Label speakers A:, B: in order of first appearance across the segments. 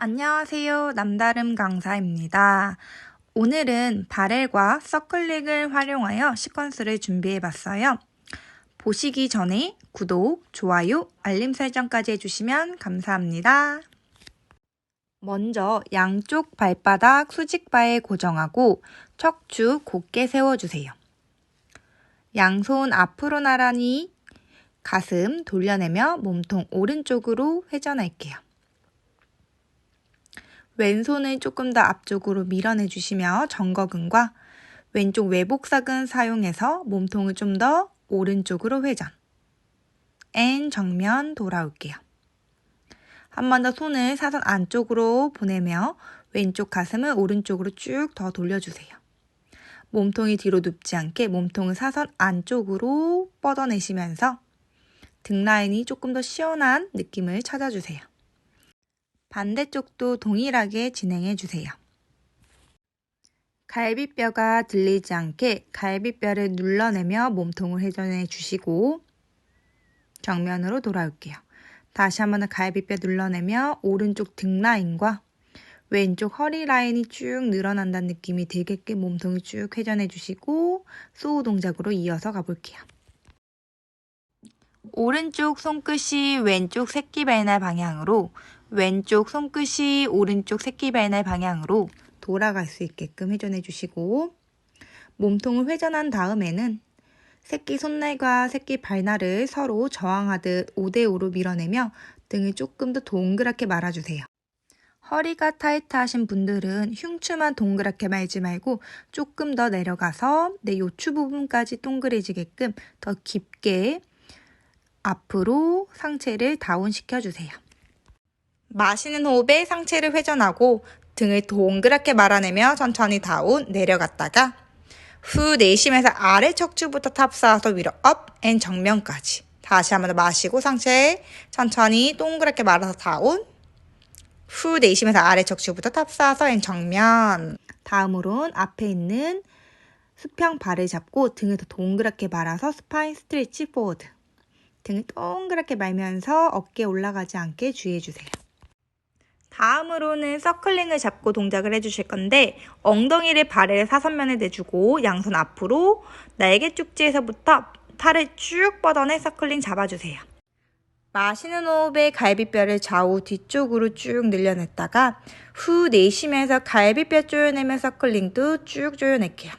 A: 안녕하세요. 남다름 강사입니다. 오늘은 바렐과 서클릭을 활용하여 시퀀스를 준비해 봤어요. 보시기 전에 구독, 좋아요, 알림 설정까지 해주시면 감사합니다. 먼저 양쪽 발바닥 수직바에 고정하고 척추 곧게 세워주세요. 양손 앞으로 나란히 가슴 돌려내며 몸통 오른쪽으로 회전할게요. 왼손을 조금 더 앞쪽으로 밀어내 주시며 정거근과 왼쪽 외복사근 사용해서 몸통을 좀 더 오른쪽으로 회전. N 정면 돌아올게요. 한 번 더 손을 사선 안쪽으로 보내며 왼쪽 가슴을 오른쪽으로 쭉 더 돌려주세요. 몸통이 뒤로 눕지 않게 몸통을 사선 안쪽으로 뻗어내시면서 등 라인이 조금 더 시원한 느낌을 찾아주세요. 반대쪽도 동일하게 진행해 주세요. 갈비뼈가 들리지 않게 갈비뼈를 눌러내며 몸통을 회전해 주시고 정면으로 돌아올게요. 다시 한번 갈비뼈 눌러내며 오른쪽 등 라인과 왼쪽 허리 라인이 쭉 늘어난다는 느낌이 들게끔 몸통을 쭉 회전해 주시고 소우 동작으로 이어서 가볼게요. 오른쪽 손끝이 왼쪽 새끼발날 방향으로 왼쪽 손끝이 오른쪽 새끼발날 방향으로 돌아갈 수 있게끔 회전해 주시고 몸통을 회전한 다음에는 새끼 손날과 새끼 발날을 서로 저항하듯 5대5로 밀어내며 등을 조금 더 동그랗게 말아주세요. 허리가 타이트하신 분들은 흉추만 동그랗게 말지 말고 조금 더 내려가서 내 요추 부분까지 동그래지게끔 더 깊게 앞으로 상체를 다운시켜 주세요. 마시는 호흡에 상체를 회전하고 등을 동그랗게 말아내며 천천히 다운 내려갔다가 후 내쉬면서 아래 척추부터 탑사와서 위로 업 앤 정면까지. 다시 한번 더 마시고 상체 천천히 동그랗게 말아서 다운. 후 내쉬면서 아래 척추부터 탑사와서 앤 정면. 다음으론 앞에 있는 수평 발을 잡고 등을 더 동그랗게 말아서 스파인 스트레치 포워드 등을 동그랗게 말면서 어깨 올라가지 않게 주의해주세요. 다음으로는 서클링을 잡고 동작을 해주실 건데 엉덩이를 발을 사선면에 내주고 양손 앞으로 날개 쪽지에서부터 팔을 쭉 뻗어내 서클링 잡아주세요. 마시는 호흡에 갈비뼈를 좌우 뒤쪽으로 쭉 늘려냈다가 후 내쉬면서 갈비뼈 조여내면 서클링도 쭉 조여낼게요.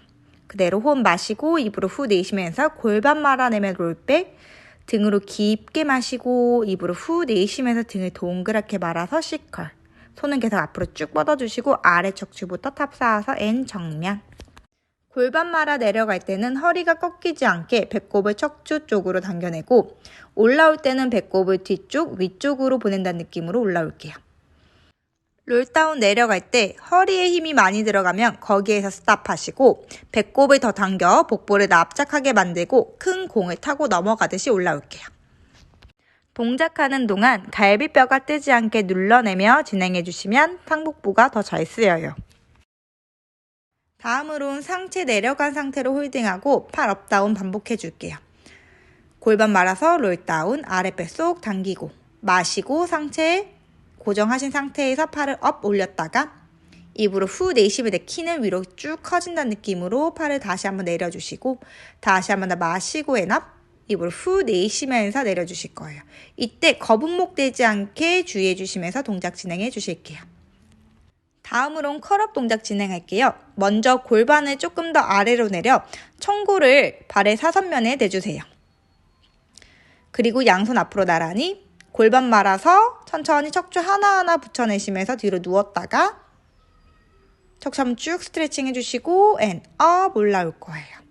A: 그대로 호흡 마시고 입으로 후 내쉬면서 골반 말아내면 롤백 등으로 깊게 마시고 입으로 후 내쉬면서 등을 동그랗게 말아서 C컬 손은 계속 앞으로 쭉 뻗어주시고 아래 척추부터 탑 쌓아서 N 정면. 골반 말아 내려갈 때는 허리가 꺾이지 않게 배꼽을 척추 쪽으로 당겨내고 올라올 때는 배꼽을 뒤쪽, 위쪽으로 보낸다는 느낌으로 올라올게요. 롤다운 내려갈 때 허리에 힘이 많이 들어가면 거기에서 스탑하시고 배꼽을 더 당겨 복부를 납작하게 만들고 큰 공을 타고 넘어가듯이 올라올게요. 동작하는 동안 갈비뼈가 뜨지 않게 눌러내며 진행해 주시면 상복부가 더 잘 쓰여요. 다음으론 상체 내려간 상태로 홀딩하고 팔 업다운 반복해 줄게요. 골반 말아서 롤다운 아랫배 쏙 당기고 마시고 상체 고정하신 상태에서 팔을 업 올렸다가 입으로 후 내쉬면 내 키는 위로 쭉 커진다는 느낌으로 팔을 다시 한번 내려주시고 다시 한번 더 마시고 앤업 입으로 후 내쉬면서 내려주실 거예요. 이때 거북목 되지 않게 주의해 주시면서 동작 진행해 주실게요. 다음으론 컬업 동작 진행할게요. 먼저 골반을 조금 더 아래로 내려 청고를 발의 사선면에 대주세요. 그리고 양손 앞으로 나란히 골반 말아서 천천히 척추 하나하나 붙여내시면서 뒤로 누웠다가 척추 한번 쭉 스트레칭 해주시고 앤업 올라올 거예요.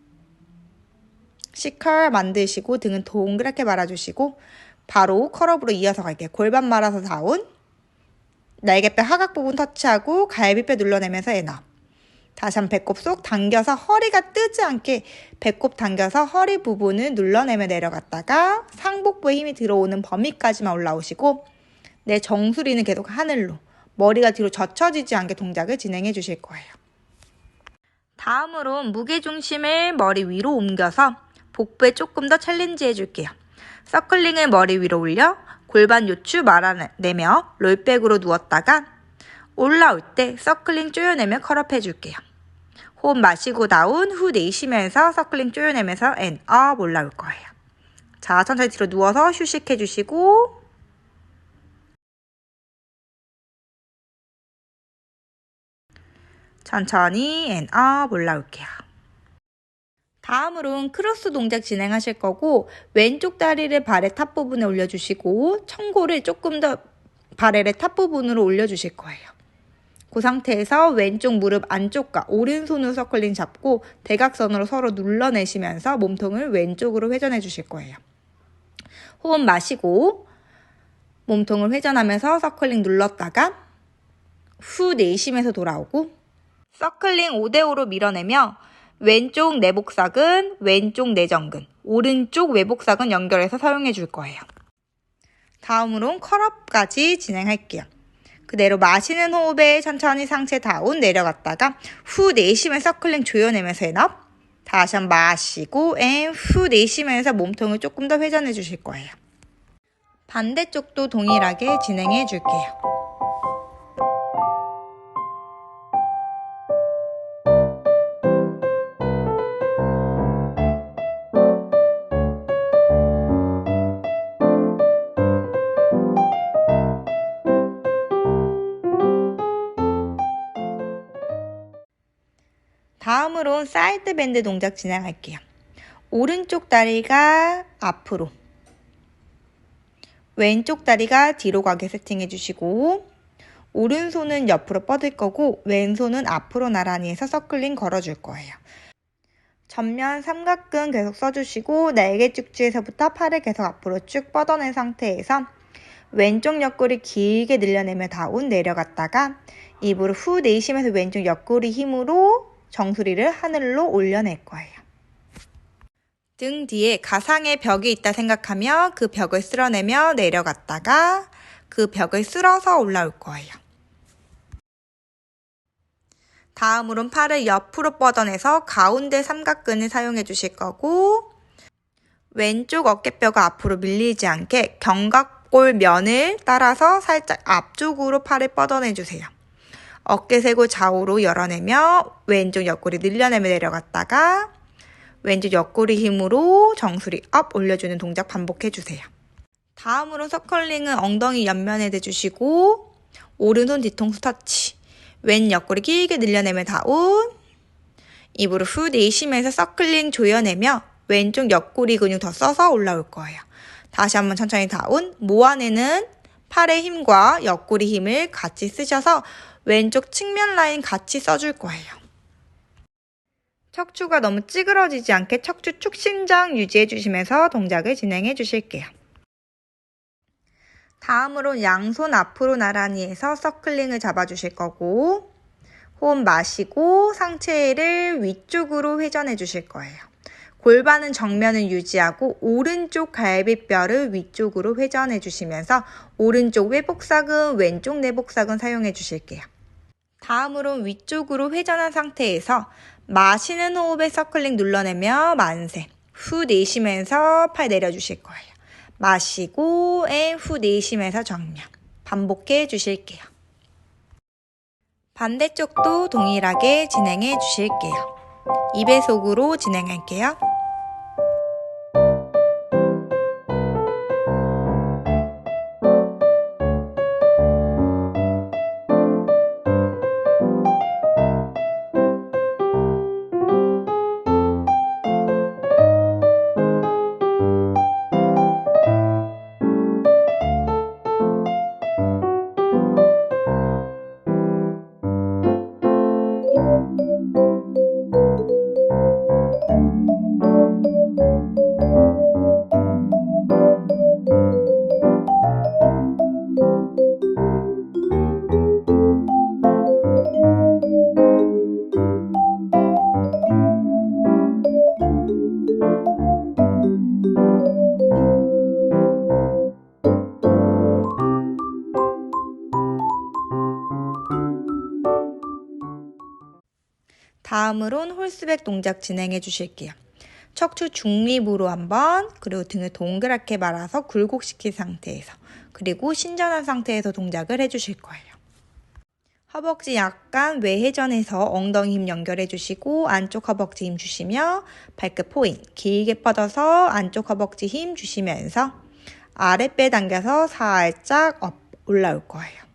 A: C컬 만드시고 등은 동그랗게 말아주시고 바로 컬업으로 이어서 갈게요. 골반 말아서 다운 날개뼈 하각 부분 터치하고 갈비뼈 눌러내면서 에너 다시 한번 배꼽 쏙 당겨서 허리가 뜨지 않게 배꼽 당겨서 허리 부분을 눌러내며 내려갔다가 상복부에 힘이 들어오는 범위까지만 올라오시고 내 정수리는 계속 하늘로 머리가 뒤로 젖혀지지 않게 동작을 진행해 주실 거예요. 다음으로 무게중심을 머리 위로 옮겨서 복부에 조금 더 챌린지 해줄게요. 서클링을 머리 위로 올려 골반 요추 말아내며 롤백으로 누웠다가 올라올 때 서클링 조여내며 컬업 해줄게요. 호흡 마시고 다운 후 내쉬면서 서클링 조여내면서 앤업 올라올 거예요. 자, 천천히 뒤로 누워서 휴식해 주시고 천천히 앤업 올라올게요. 다음으로는 크로스 동작 진행하실 거고 왼쪽 다리를 발의 탑 부분에 올려주시고 청고를 조금 더 발의 탑 부분으로 올려주실 거예요. 그 상태에서 왼쪽 무릎 안쪽과 오른손으로 서클링 잡고 대각선으로 서로 눌러내시면서 몸통을 왼쪽으로 회전해 주실 거예요. 호흡 마시고 몸통을 회전하면서 서클링 눌렀다가 후 내쉬면서 돌아오고 서클링 5대5로 밀어내며 왼쪽 내복사근, 왼쪽 내전근, 오른쪽 외복사근 연결해서 사용해 줄 거예요. 다음으로는 컬업까지 진행할게요. 그대로 마시는 호흡에 천천히 상체 다운 내려갔다가 후 내쉬면 서클링 조여내면서 앤업 다시 한번 마시고 앤 후 내쉬면서 몸통을 조금 더 회전해 주실 거예요. 반대쪽도 동일하게 진행해 줄게요. 다음으로 사이드 밴드 동작 진행할게요. 오른쪽 다리가 앞으로, 왼쪽 다리가 뒤로 가게 세팅해 주시고, 오른손은 옆으로 뻗을 거고, 왼손은 앞으로 나란히 해서 서클링 걸어줄 거예요. 전면 삼각근 계속 써주시고, 날개 쭉지에서부터 팔을 계속 앞으로 쭉 뻗어낸 상태에서 왼쪽 옆구리 길게 늘려내며 다운 내려갔다가 입으로 후 내쉬면서 왼쪽 옆구리 힘으로 정수리를 하늘로 올려낼 거예요. 등 뒤에 가상의 벽이 있다 생각하며 그 벽을 쓸어내며 내려갔다가 그 벽을 쓸어서 올라올 거예요. 다음으론 팔을 옆으로 뻗어내서 가운데 삼각근을 사용해 주실 거고 왼쪽 어깨뼈가 앞으로 밀리지 않게 견갑골 면을 따라서 살짝 앞쪽으로 팔을 뻗어내 주세요. 어깨 세고 좌우로 열어내며 왼쪽 옆구리 늘려내며 내려갔다가 왼쪽 옆구리 힘으로 정수리 업 올려주는 동작 반복해 주세요. 다음으로 서클링은 엉덩이 옆면에 대주시고 오른손 뒤통수 터치 왼 옆구리 길게 늘려내며 다운 입으로 후 내쉬면서 서클링 조여내며 왼쪽 옆구리 근육 더 써서 올라올 거예요. 다시 한번 천천히 다운 모아내는 팔의 힘과 옆구리 힘을 같이 쓰셔서 왼쪽 측면 라인 같이 써줄 거예요. 척추가 너무 찌그러지지 않게 척추 축신장 유지해 주시면서 동작을 진행해 주실게요. 다음으로 양손 앞으로 나란히 해서 서클링을 잡아 주실 거고 호흡 마시고 상체를 위쪽으로 회전해 주실 거예요. 골반은 정면을 유지하고 오른쪽 갈비뼈를 위쪽으로 회전해 주시면서 오른쪽 외복사근, 왼쪽 내복사근 사용해 주실게요. 다음으로 위쪽으로 회전한 상태에서 마시는 호흡에 서클링 눌러내며 만세. 후 내쉬면서 팔 내려주실 거예요. 마시고 앤 후 내쉬면서 정면. 반복해 주실게요. 반대쪽도 동일하게 진행해 주실게요. 2배속으로 진행할게요. 다음으론 홀스백 동작 진행해 주실게요. 척추 중립으로 한번 그리고 등을 동그랗게 말아서 굴곡시킨 상태에서 그리고 신전한 상태에서 동작을 해주실 거예요. 허벅지 약간 외회전해서 엉덩이 힘 연결해 주시고 안쪽 허벅지 힘 주시며 발끝 포인 길게 뻗어서 안쪽 허벅지 힘 주시면서 아랫배 당겨서 살짝 업 올라올 거예요.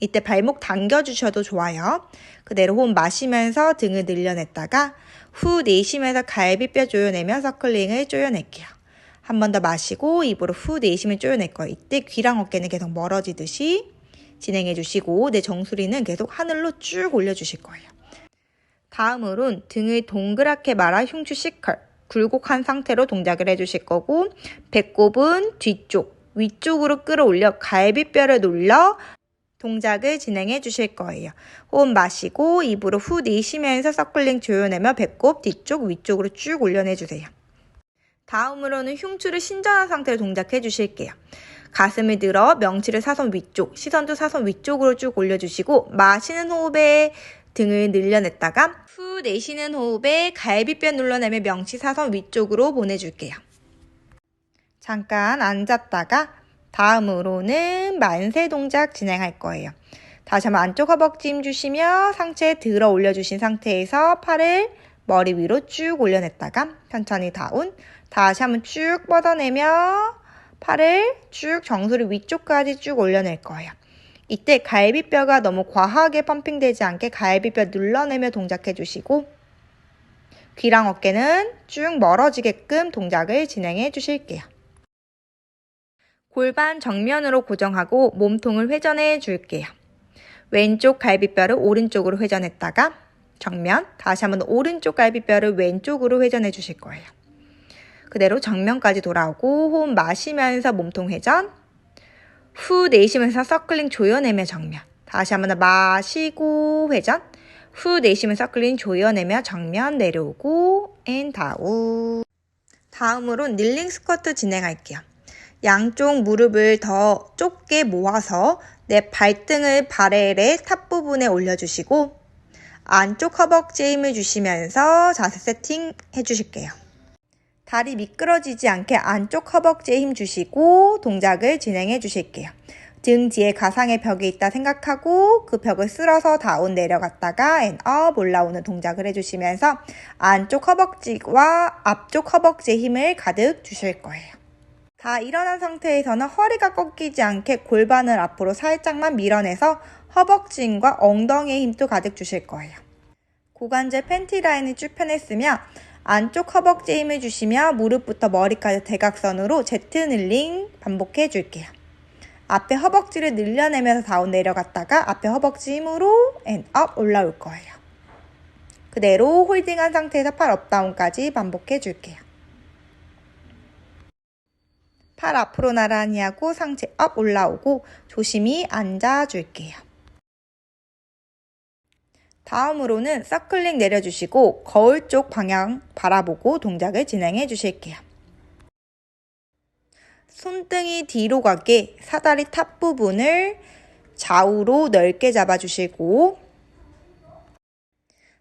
A: 이때 발목 당겨주셔도 좋아요. 그대로 호흡 마시면서 등을 늘려냈다가 후 내쉬면서 갈비뼈 조여내며 서클링을 조여낼게요. 한 번 더 마시고 입으로 후 내쉬면 조여낼 거예요. 이때 귀랑 어깨는 계속 멀어지듯이 진행해 주시고 내 정수리는 계속 하늘로 쭉 올려 주실 거예요. 다음으론 등을 동그랗게 말아 흉추 C컬 굴곡한 상태로 동작을 해 주실 거고 배꼽은 뒤쪽 위쪽으로 끌어올려 갈비뼈를 눌러 동작을 진행해 주실 거예요. 호흡 마시고 입으로 후 내쉬면서 서클링 조여내며 배꼽 뒤쪽 위쪽으로 쭉 올려내 주세요. 다음으로는 흉추를 신전한 상태로 동작해 주실게요. 가슴을 들어 명치를 사선 위쪽, 시선도 사선 위쪽으로 쭉 올려주시고 마시는 호흡에 등을 늘려냈다가 후 내쉬는 호흡에 갈비뼈 눌러내며 명치 사선 위쪽으로 보내줄게요. 잠깐 앉았다가 다음으로는 만세 동작 진행할 거예요. 다시 한번 안쪽 허벅지 힘 주시며 상체 들어 올려주신 상태에서 팔을 머리 위로 쭉 올려냈다가 천천히 다운 다시 한번 쭉 뻗어내며 팔을 쭉 정수리 위쪽까지 쭉 올려낼 거예요. 이때 갈비뼈가 너무 과하게 펌핑되지 않게 갈비뼈 눌러내며 동작해 주시고 귀랑 어깨는 쭉 멀어지게끔 동작을 진행해 주실게요. 골반 정면으로 고정하고 몸통을 회전해 줄게요. 왼쪽 갈비뼈를 오른쪽으로 회전했다가 정면, 다시 한번 오른쪽 갈비뼈를 왼쪽으로 회전해 주실 거예요. 그대로 정면까지 돌아오고 호흡 마시면서 몸통 회전 후 내쉬면서 서클링 조여내며 정면 다시 한번 더 마시고 회전 후 내쉬면 서클링 조여내며 정면 내려오고 앤 다운 다음으로 닐링 스쿼트 진행할게요. 양쪽 무릎을 더 좁게 모아서 내 발등을 발레의 탑 부분에 올려주시고 안쪽 허벅지에 힘을 주시면서 자세 세팅 해주실게요. 다리 미끄러지지 않게 안쪽 허벅지에 힘 주시고 동작을 진행해 주실게요. 등 뒤에 가상의 벽이 있다 생각하고 그 벽을 쓸어서 다운 내려갔다가 앤업 올라오는 동작을 해주시면서 안쪽 허벅지와 앞쪽 허벅지에 힘을 가득 주실 거예요. 다 일어난 상태에서는 허리가 꺾이지 않게 골반을 앞으로 살짝만 밀어내서 허벅지 힘과 엉덩이에 힘도 가득 주실 거예요. 고관절 팬티 라인을 쭉 펴냈으며 안쪽 허벅지에 힘을 주시며 무릎부터 머리까지 대각선으로 제트닐링 반복해 줄게요. 앞에 허벅지를 늘려내면서 다운 내려갔다가 앞에 허벅지 힘으로 앤업 올라올 거예요. 그대로 홀딩한 상태에서 팔 업다운까지 반복해 줄게요. 팔 앞으로 나란히 하고 상체 업 올라오고 조심히 앉아 줄게요. 다음으로는 서클링 내려주시고 거울 쪽 방향 바라보고 동작을 진행해 주실게요. 손등이 뒤로 가게 사다리 탑 부분을 좌우로 넓게 잡아주시고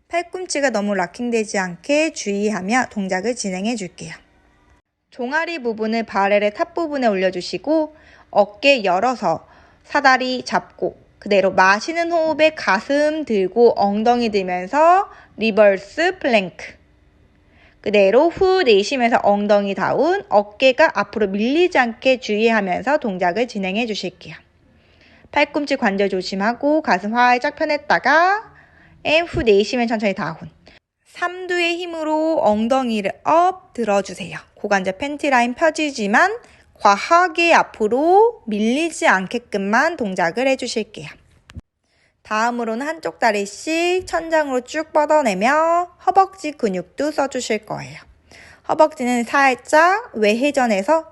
A: 팔꿈치가 너무 락킹되지 않게 주의하며 동작을 진행해 줄게요. 종아리 부분을 바렐의 탑 부분에 올려주시고 어깨 열어서 사다리 잡고 그대로 마시는 호흡에 가슴 들고 엉덩이 들면서 리버스 플랭크. 그대로 후 내쉬면서 엉덩이 다운, 어깨가 앞으로 밀리지 않게 주의하면서 동작을 진행해 주실게요. 팔꿈치 관절 조심하고 가슴 활짝 펴냈다가 후 내쉬면 천천히 다운. 삼두의 힘으로 엉덩이를 업 들어주세요. 고관절 팬티 라인 펴지지만 과하게 앞으로 밀리지 않게끔만 동작을 해주실게요. 다음으로는 한쪽 다리씩 천장으로 쭉 뻗어내며 허벅지 근육도 써주실 거예요. 허벅지는 살짝 외회전해서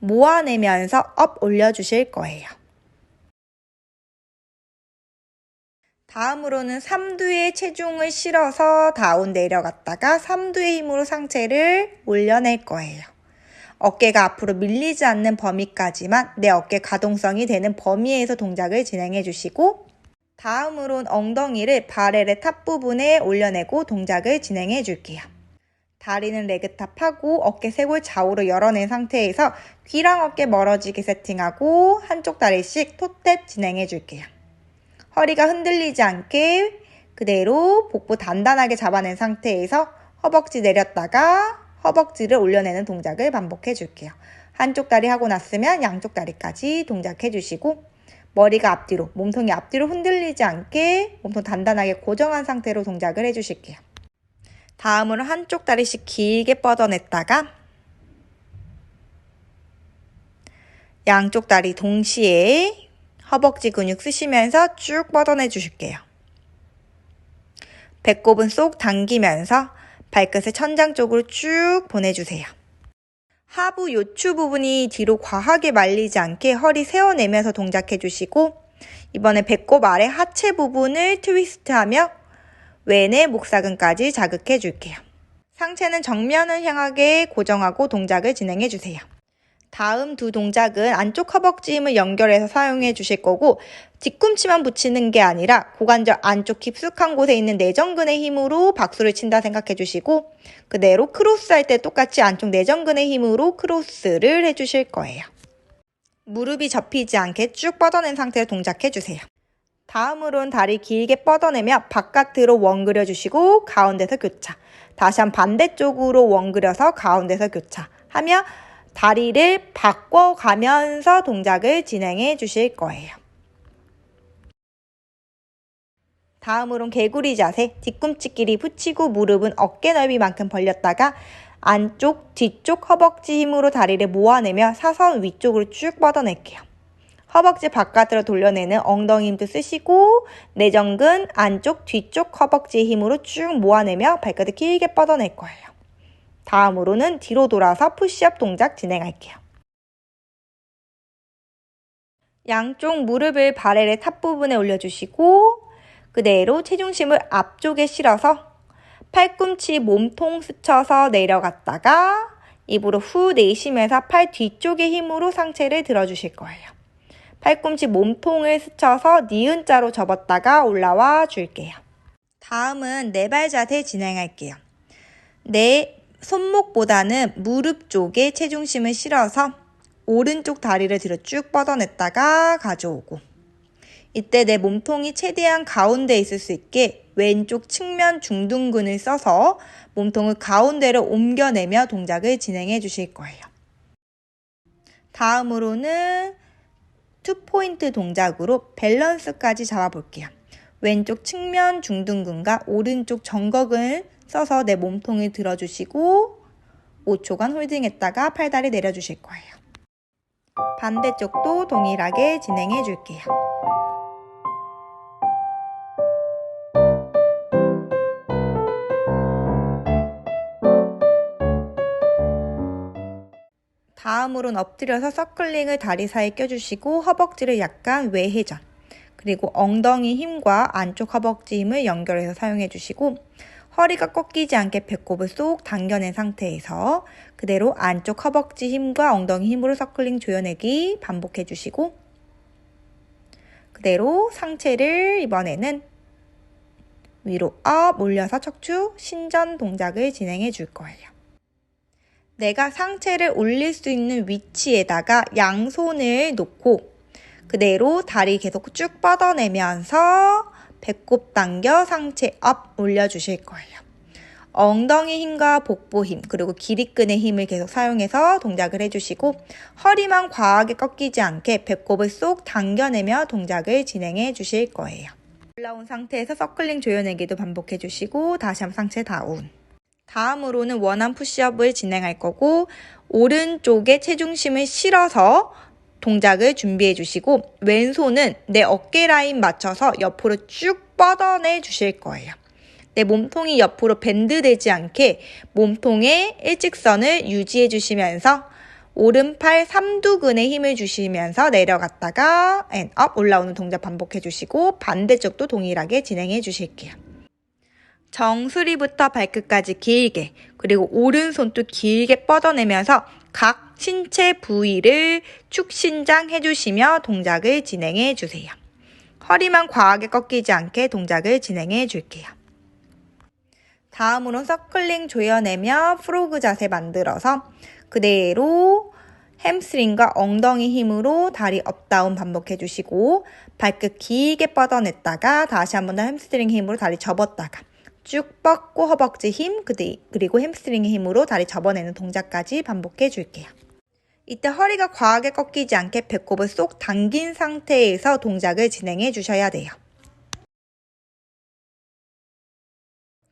A: 모아내면서 업 올려주실 거예요. 다음으로는 삼두에 체중을 실어서 다운 내려갔다가 삼두의 힘으로 상체를 올려낼 거예요. 어깨가 앞으로 밀리지 않는 범위까지만 내 어깨 가동성이 되는 범위에서 동작을 진행해 주시고 다음으론 엉덩이를 바렐의 탑 부분에 올려내고 동작을 진행해 줄게요. 다리는 레그탑하고 어깨 쇄골 좌우로 열어낸 상태에서 귀랑 어깨 멀어지게 세팅하고 한쪽 다리씩 토탭 진행해 줄게요. 허리가 흔들리지 않게 그대로 복부 단단하게 잡아낸 상태에서 허벅지 내렸다가 허벅지를 올려내는 동작을 반복해 줄게요. 한쪽 다리 하고 났으면 양쪽 다리까지 동작해 주시고 머리가 앞뒤로, 몸통이 앞뒤로 흔들리지 않게 몸통 단단하게 고정한 상태로 동작을 해 주실게요. 다음으로 한쪽 다리씩 길게 뻗어냈다가 양쪽 다리 동시에 허벅지 근육 쓰시면서 쭉 뻗어내 주실게요. 배꼽은 쏙 당기면서 발끝을 천장 쪽으로 쭉 보내주세요. 하부 요추 부분이 뒤로 과하게 말리지 않게 허리 세워내면서 동작해 주시고 이번에 배꼽 아래 하체 부분을 트위스트하며 왼의 목사근까지 자극해 줄게요. 상체는 정면을 향하게 고정하고 동작을 진행해 주세요. 다음 두 동작은 안쪽 허벅지 힘을 연결해서 사용해 주실 거고 뒤꿈치만 붙이는 게 아니라 고관절 안쪽 깊숙한 곳에 있는 내전근의 힘으로 박수를 친다 생각해 주시고 그대로 크로스 할 때 똑같이 안쪽 내전근의 힘으로 크로스를 해 주실 거예요. 무릎이 접히지 않게 쭉 뻗어낸 상태로 동작해 주세요. 다음으론 다리 길게 뻗어내며 바깥으로 원 그려주시고 가운데서 교차. 다시 한 반대쪽으로 원 그려서 가운데서 교차. 하며 다리를 바꿔가면서 동작을 진행해 주실 거예요. 다음으론 개구리 자세, 뒤꿈치끼리 붙이고 무릎은 어깨 넓이만큼 벌렸다가 안쪽, 뒤쪽 허벅지 힘으로 다리를 모아내며 사선 위쪽으로 쭉 뻗어낼게요. 허벅지 바깥으로 돌려내는 엉덩이 힘도 쓰시고 내전근 안쪽, 뒤쪽 허벅지 힘으로 쭉 모아내며 발끝을 길게 뻗어낼 거예요. 다음으로는 뒤로 돌아서 푸시업 동작 진행할게요. 양쪽 무릎을 바렐의 탑 부분에 올려주시고 그대로 체중심을 앞쪽에 실어서 팔꿈치 몸통 스쳐서 내려갔다가 입으로 후 내쉬면서 팔 뒤쪽의 힘으로 상체를 들어주실 거예요. 팔꿈치 몸통을 스쳐서 니은자로 접었다가 올라와 줄게요. 다음은 네 발 자세 진행할게요. 내 손목보다는 무릎 쪽에 체중심을 실어서 오른쪽 다리를 뒤로 쭉 뻗어냈다가 가져오고 이때 내 몸통이 최대한 가운데 있을 수 있게 왼쪽 측면 중둔근을 써서 몸통을 가운데로 옮겨내며 동작을 진행해 주실 거예요. 다음으로는 투포인트 동작으로 밸런스까지 잡아볼게요. 왼쪽 측면 중둔근과 오른쪽 정거근을 써서 내 몸통을 들어주시고 5초간 홀딩했다가 팔다리 내려주실 거예요. 반대쪽도 동일하게 진행해 줄게요. 다음으로는 엎드려서 서클링을 다리 사이에 껴주시고 허벅지를 약간 외회전 그리고 엉덩이 힘과 안쪽 허벅지 힘을 연결해서 사용해 주시고 허리가 꺾이지 않게 배꼽을 쏙 당겨낸 상태에서 그대로 안쪽 허벅지 힘과 엉덩이 힘으로 서클링 조여내기 반복해 주시고 그대로 상체를 이번에는 위로 업 올려서 척추 신전 동작을 진행해 줄 거예요. 내가 상체를 올릴 수 있는 위치에다가 양손을 놓고 그대로 다리 계속 쭉 뻗어내면서 배꼽 당겨 상체 업 올려주실 거예요. 엉덩이 힘과 복부 힘 그리고 기립근의 힘을 계속 사용해서 동작을 해주시고 허리만 과하게 꺾이지 않게 배꼽을 쏙 당겨내며 동작을 진행해 주실 거예요. 올라온 상태에서 서클링 조여내기도 반복해 주시고 다시 한번 상체 다운 다음으로는 원한 푸시업을 진행할 거고 오른쪽에 체중심을 실어서 동작을 준비해 주시고 왼손은 내 어깨 라인 맞춰서 옆으로 쭉 뻗어내 주실 거예요. 내 몸통이 옆으로 밴드되지 않게 몸통의 일직선을 유지해 주시면서 오른팔 삼두근에 힘을 주시면서 내려갔다가 앤업 올라오는 동작 반복해 주시고 반대쪽도 동일하게 진행해 주실게요. 정수리부터 발끝까지 길게 그리고 오른손도 길게 뻗어내면서 각 신체 부위를 축신장 해 주시며 동작을 진행해 주세요. 허리만 과하게 꺾이지 않게 동작을 진행해 줄게요. 다음으로 서클링 조여내며 프로그 자세 만들어서 그대로 햄스트링과 엉덩이 힘으로 다리 업다운 반복해 주시고 발끝 길게 뻗어냈다가 다시 한 번 더 햄스트링 힘으로 다리 접었다가 쭉 뻗고 허벅지 힘 그리고 햄스트링 힘으로 다리 접어내는 동작까지 반복해 줄게요. 이때 허리가 과하게 꺾이지 않게 배꼽을 쏙 당긴 상태에서 동작을 진행해 주셔야 돼요.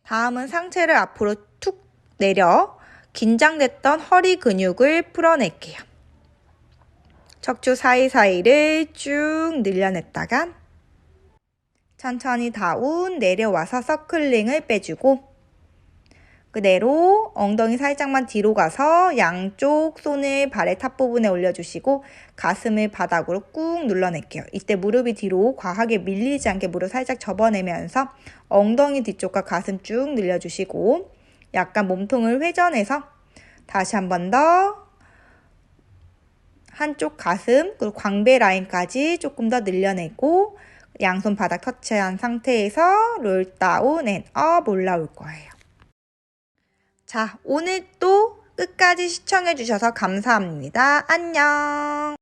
A: 다음은 상체를 앞으로 툭 내려 긴장됐던 허리 근육을 풀어낼게요. 척추 사이사이를 쭉 늘려냈다가 천천히 다운 내려와서 서클링을 빼주고 그대로 엉덩이 살짝만 뒤로 가서 양쪽 손을 발의 탑 부분에 올려주시고 가슴을 바닥으로 꾹 눌러낼게요. 이때 무릎이 뒤로 과하게 밀리지 않게 무릎 살짝 접어내면서 엉덩이 뒤쪽과 가슴 쭉 늘려주시고 약간 몸통을 회전해서 다시 한 번 더 한쪽 가슴 그리고 광배 라인까지 조금 더 늘려내고 양손 바닥 터치한 상태에서 롤 다운 앤 업 올라올 거예요. 자, 오늘 또 끝까지 시청해주셔서 감사합니다. 안녕!